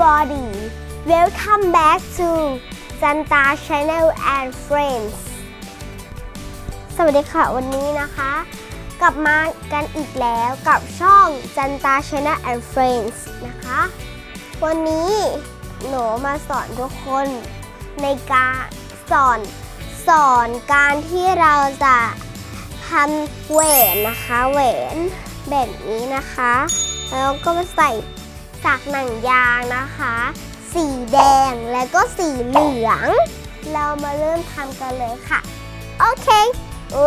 everybody welcome back to Santa Channel and Friends สวัสดีค่ะ วันนี้นะคะ กลับมากันอีกแล้วกับช่อง Santa Channel and Friends นะคะ วันนี้หนูมาสอนทุกคนในการสอนสอนการที่เราจะทำแหวนนะคะแหวนแบบนี้นะคะ แล้วก็มาใส่ จากหนังยางนะคะ สีแดงและก็สีเหลือง เรามาเริ่มทำกันเลยค่ะ โอเค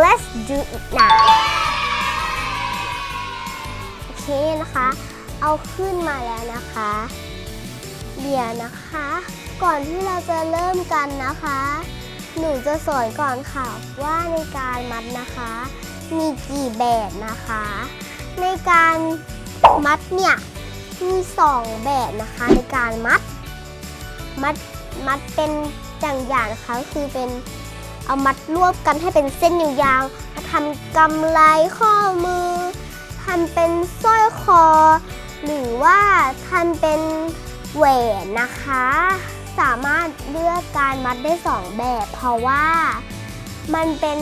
let's do it now โอเคนะคะ เอาขึ้นมาแล้วนะคะ เดี๋ยวนะคะ ก่อนที่เราจะเริ่มกันนะคะ หนูจะสอนก่อนค่ะว่าในการมัดนะคะ มีกี่แบบนะคะ ในการมัดเนี่ย มีสองแบบนะคะในการมัด มัดมัดเป็นอย่างๆนะคะก็คือเป็นเอามัดรวบกันให้เป็นเส้นยาวๆทำกำไลข้อมือทำเป็นสร้อยคอ หรือว่าทำเป็นแหวนนะคะ สามารถเลือกการมัดได้สองแบบ เพราะว่ามันเป็น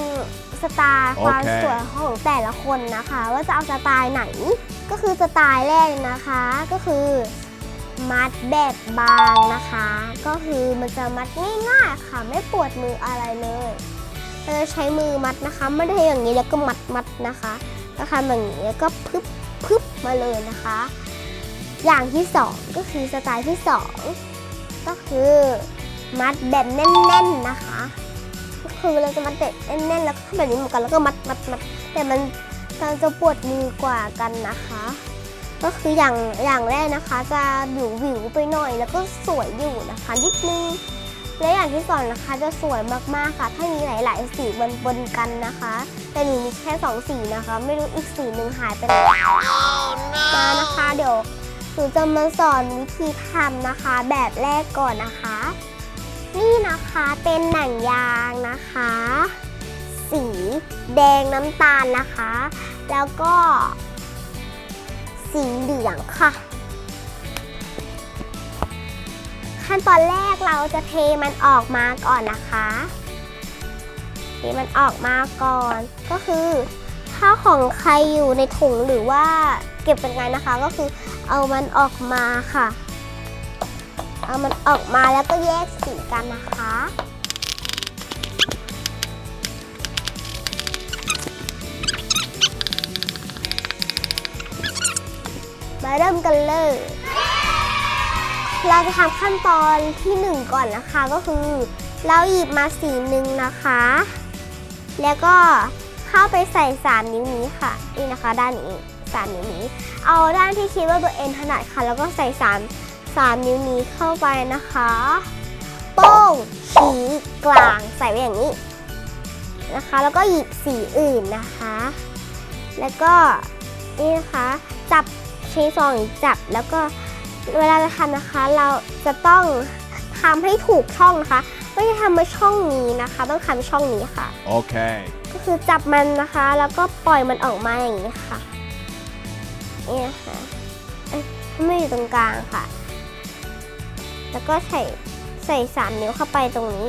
สไตล์ความสวยของแต่ละคนนะคะ ว่าจะเอาสไตล์ไหน ก็คือสไตล์แรกนะคะก็คือมัดแบบบางนะคะ ก็คือมันจะมัดง่ายๆค่ะ ไม่ปวดมืออะไรเลยเราจะใช้มือมัดนะคะไม่ได้อย่างนี้แล้วก็มัดมัดนะคะก็ทำอย่างนี้แล้วก็พึบพึบมาเลยนะคะ อย่างที่สองก็คือสไตล์ที่สองก็คือมัดแบบแน่นๆนะคะ ก็คือเราจะมัดแบบแน่นๆแล้วก็ทำแบบนี้เหมือนกันแล้วก็มัดมัดมัดแต่มัน มันจะปวดมือกว่ากันนะคะ ก็คืออย่างอย่างแรกนะคะ จะวิววิวไปหน่อยแล้วก็สวยอยู่นะคะนิดนึงและอย่างที่สองนะคะจะสวยมากๆค่ะ ถ้ามีหลาย ๆ สีบนบนกันนะคะ แต่หนูมีแค่สองสีนะคะ ไม่รู้อีกสีหนึ่งหายไปไหนมานะคะเดี๋ยวหนูจะมาสอนวิธีทำนะคะ แบบแรกก่อนนะคะ นี่นะคะเป็นหนังยางนะคะ สีแดงน้ำตาลนะคะ แล้วก็ สีเหลืองค่ะ ขั้นตอนแรกเราจะเทมันออกมาก่อนนะคะเทมันออกมาก่อน ก็คือถ้าของใครอยู่ในถุงหรือว่าเก็บเป็นไงนะคะ ก็คือเอามันออกมาค่ะ เอามันออกมาแล้วก็แยกสีกันนะคะ เริ่มกันเลย เราจะทำขั้นตอนที่หนึ่งก่อนนะคะก็คือ เราหยิบมาสีหนึ่งนะคะ แล้วก็เข้าไปใส่สามนิ้วนี้ค่ะ นี่นะคะ ด้านนี้สามนิ้วนี้ เอาด้านที่คิดว่าตัวเองถนัดค่ะ แล้วก็ใส่สามสามนิ้วนี้เข้าไปนะคะโป้งชี้กลางใส่ไว้อย่างนี้นะคะ แล้วก็หยิบสีอื่นนะคะ แล้วก็นี่นะคะ จับ ใช้ซองอย่างนี้จับแล้วก็เวลาจะทำนะคะ เราจะต้องทำให้ถูกช่องนะคะ ไม่ได้ทำมาช่องนี้นะคะ ต้องทำช่องนี้ค่ะ Okay. ก็คือจับมันนะคะ แล้วก็ปล่อยมันออกมาอย่างนี้ค่ะนี่นะคะเอ้ยไม่อยู่ตรงกลางค่ะ แล้วก็ใส่ใส่สามนิ้วเข้าไปตรงนี้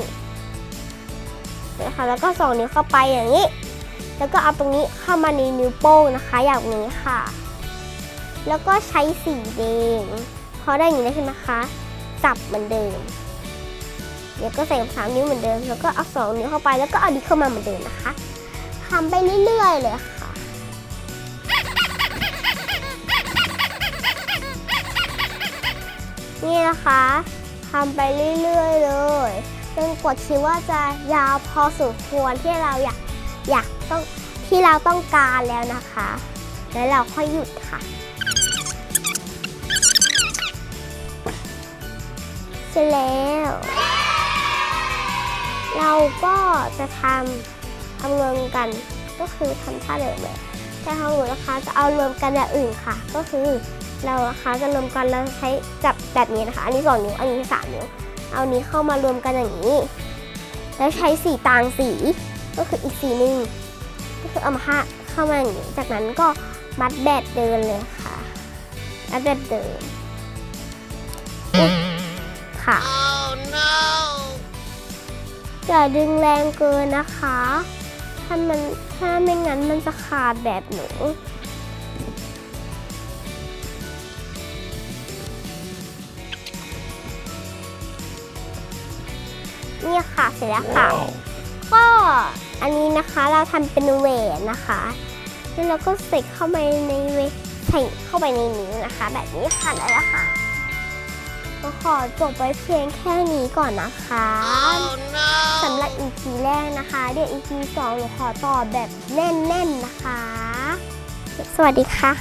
นะคะแล้วก็สองนิ้วเข้าไปอย่างนี้ แล้วก็เอาตรงนี้เข้ามาในนิ้วโป้งนะคะ อย่างนี้ค่ะ แล้วก็ใช้สีแดงพอได้อย่างนี้แล้วใช่ไหมคะจับเหมือนเดิมเดี๋ยวก็ใส่สามนิ้วเหมือนเดิม แล้วก็เอาสองนิ้วเข้าไปแล้วก็เอานิ้วเข้ามาเหมือนเดิมนะคะทำไปเรื่อยๆเลยค่ะนี่นะคะทำไปเรื่อยๆเลยจนกว่าคิดว่าจะยาวพอสมควรที่เราอยากอยากต้องที่เราต้องการแล้วนะคะ แล้วเราค่อยหยุดค่ะ เสร็จแล้ว เราก็จะทำทำรวมกันก็คือทำท่าเดิมเลยแต่ของหนูนะคะจะเอารวมกันแบบอื่นค่ะ ก็คือเรานะคะจะรวมกันแล้วใช้จับแบบนี้นะคะ อันนี้สองนิ้วอันนี้สามนิ้วเอานี้เข้ามารวมกันอย่างนี้ แล้วใช้สีต่างสีก็คืออีกสีหนึ่งก็คือเอามาห้าเข้ามาอย่างนี้จากนั้นก็มัดแบบเดินเลยค่ะมัดแบบเดิม ค่ะอย่าดึงแรงเกินนะคะ ถ้ามันถ้าไม่งั้นมันจะขาดแบบหนูนี่ค่ะเสร็จแล้วค่ะ ก็อันนี้นะคะเราทำเป็นแหวนนะคะแล้วเราก็ใส่เข้าไปในเวใส่เข้าไปในนิ้วนะคะ แบบนี้ค่ะได้แล้วค่ะ ก็ขอจบไว้เพียงแค่นี้ก่อนนะคะสำหรับ EP แรกนะคะ เดี๋ยว EP สองหนูขอตอบแบบแน่นๆนะคะ สวัสดีค่ะ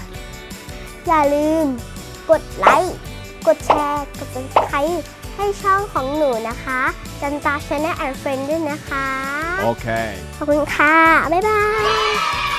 อย่าลืม กดไลค์ กดแชร์ กด subscribe ให้ช่องของหนูนะคะ จันตาชาแนลแอนด์เฟรนด์ด้วยนะคะ Okay. ขอบคุณค่ะ บ๊ายบาย